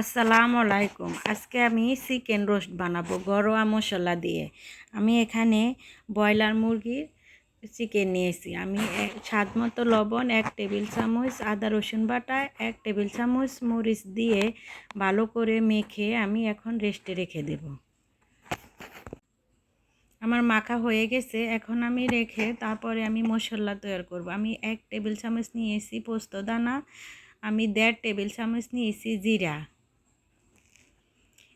আসসালামু আলাইকুম। আজকে আমি চিকেন রোস্ট বানাবো ঘরোয়া মশলা দিয়ে। আমি এখানে ব্রয়লার মুরগির চিকেন নিয়েছি। আমি স্বাদ মতো লবণ, এক টেবিল চামচ, আদা রসুন বাটা, এক টেবিল চামচ মরিচ দিয়ে ভালো করে মেখে আমি এখন রেস্টে রেখে দেব। আমার মাখা হয়ে গেছে। এখন আমি রেখে তারপরে আমি মশলা তৈরি করব। আমি এক টেবিল চামচ নিয়েছি পোস্ত দানা, আমি দেড় টেবিল চামচ নিয়েছি জিরা।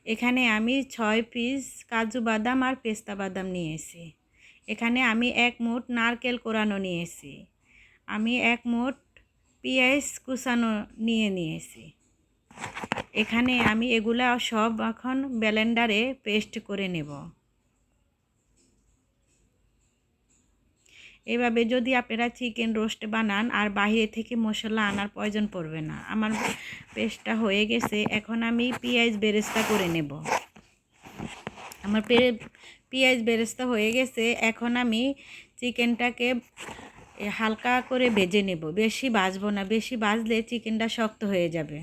এখানে আমি ছয় পিস কাজু বাদাম আর পেস্তা বাদাম নিয়েছি। এখানে আমি এক মুঠ নারকেল কোরানো নিয়েছি। আমি এক মুঠ পেঁয়াজ কুচানো নিয়ে নিয়েছি। এখানে আমি এগুলা সব এখন ব্লেন্ডারে পেস্ট করে নেব। এভাবে যদি আপনারা চিকেন রোস্ট বানান আর বাইরে থেকে মশলা আনার প্রয়োজন পড়বে না। আমার পেস্টটা হয়ে গেছে, এখন আমি পেঁয়াজ বেরেস্তা করে নেব। আমার পেঁয়াজ বেরেস্তা হয়ে গেছে, এখন আমি চিকেনটাকে হালকা করে ভেজে নেব। বেশি ভাজবো না, বেশি ভাজলে চিকেনটা শক্ত হয়ে যাবে।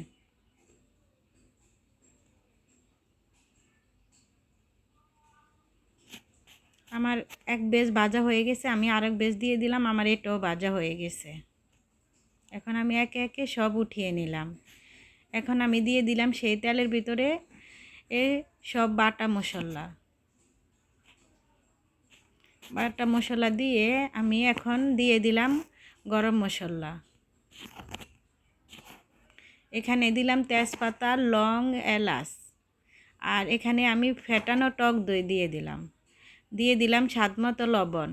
আমার এক বেজ ভাজা হয়ে গেছে, আমি আরেক বেজ দিয়ে দিলাম, আমার এটাও ভাজা হয়ে গেছে। এখন আমি একে একে সব উঠিয়ে নিলাম। এখন আমি দিয়ে দিলাম সেই তেলের ভিতরে এ সব বাটা মশলা। বাটা মশলা দিয়ে আমি এখন দিয়ে দিলাম গরম মশলা। এখানে দিলাম তেজপাতা, লং, এলাচ। আর এখানে আমি ফেটানো টক দই দিয়ে দিলাম। দিয়ে দিলাম স্বাদ মতো লবণ।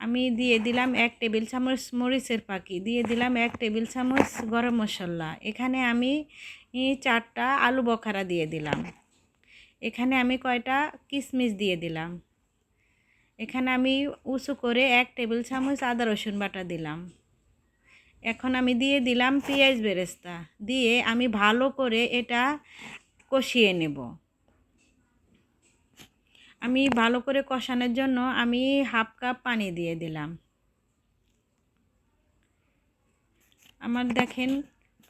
আমি দিয়ে দিলাম এক টেবিল চামচ মরিচের পাখি, দিয়ে দিলাম এক টেবিল চামচ গরম মশলা। এখানে আমি চারটা আলু বখারা দিয়ে দিলাম। এখানে আমি কয়টা কিশমিশ দিয়ে দিলাম। এখানে আমি উঁচু করে এক টেবিল চামচ আদা রসুন বাটা দিলাম। এখন আমি দিয়ে দিলাম পেঁয়াজ বেরেস্তা। দিয়ে আমি ভালো করে এটা কষিয়ে নেব। আমি ভালো করে কষানোর জন্য আমি হাফ কাপ পানি দিয়ে দিলাম। আমার দেখেন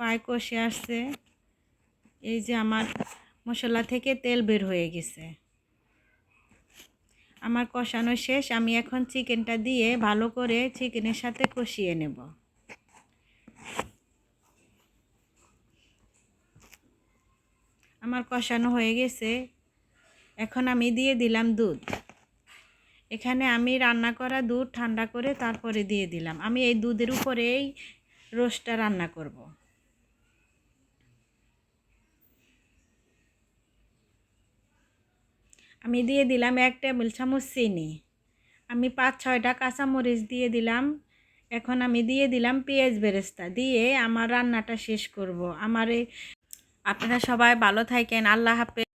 পায়ে কষে আসছে। এই যে আমার মশলা থেকে তেল বের হয়ে গেছে। আমার কষানো শেষ, আমি এখন চিকেনটা দিয়ে ভালো করে চিকেনের সাথে কষিয়ে নেব। আমার কষানো হয়ে গেছে। এখন আমি দিয়ে দিলাম দুধ। এখানে আমি রান্না করা দুধ ঠান্ডা করে তারপরে দিয়ে দিলাম। আমি এই দুধের উপরেই রোস্টটা রান্না করব। আমি দিয়ে দিলাম এক টেবিল চামচ চিনি। আমি পাঁচ ছয়টা কাঁচামরিচ দিয়ে দিলাম। এখন আমি দিয়ে দিলাম পেঁয়াজ বেরেস্তা দিয়ে আমার রান্নাটা শেষ করব। আমার এই আপনারা সবাই ভালো থাকেন। আল্লাহ হাফেজ।